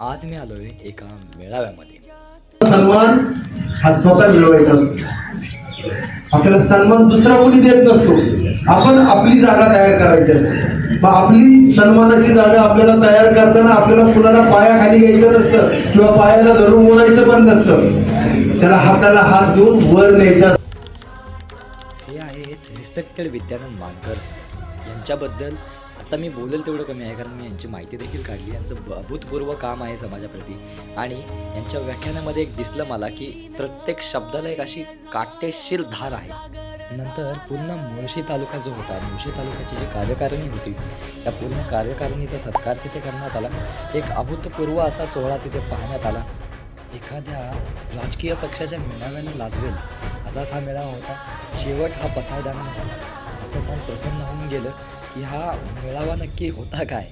आज मी आलोय एका मेळाव्यामध्ये. सन्मान हा स्वतः मिळवायचा असतो. आपल्याला सन्मान दुसरा कोणी देत नसतो. आपण आपली जागा तयार करायची असते. आपली सन्मानाची जागा आपल्याला तयार करताना आपल्याला कुणाला पायाखाली घ्यायचं नसतं किंवा पायाला धरून बोलायचं पण नसतं. त्याला हाताला हात देऊन वर न्यायचा हे आहेत रिस्पेक्टेड विद्यानंद मानकर्स यांच्याबद्दल आता मी बोलेल तेवढं कमी आहे कारण मी यांची माहिती देखील काढली. यांचं अभूतपूर्व काम आहे समाजाप्रती. आणि यांच्या व्याख्यानामध्ये एक दिसलं मला की प्रत्येक शब्दाला एक अशी काटेशीर धार आहे. नंतर पूर्ण मुळशी तालुका जो होता मुळशी तालुक्याची जी कार्यकारिणी होती त्या पूर्ण कार्यकारिणीचा सत्कार तिथे करण्यात आला. एक अभूतपूर्व असा सोहळा तिथे पाहण्यात आला. एखाद्या राजकीय पक्षाच्या मेळाव्याने लाजवेल असाच हा मेळावा होता. शेवट हा पसायदान झाला असं मन प्रसन्न होऊन गेलं की हा मेळावा नक्की होता काय?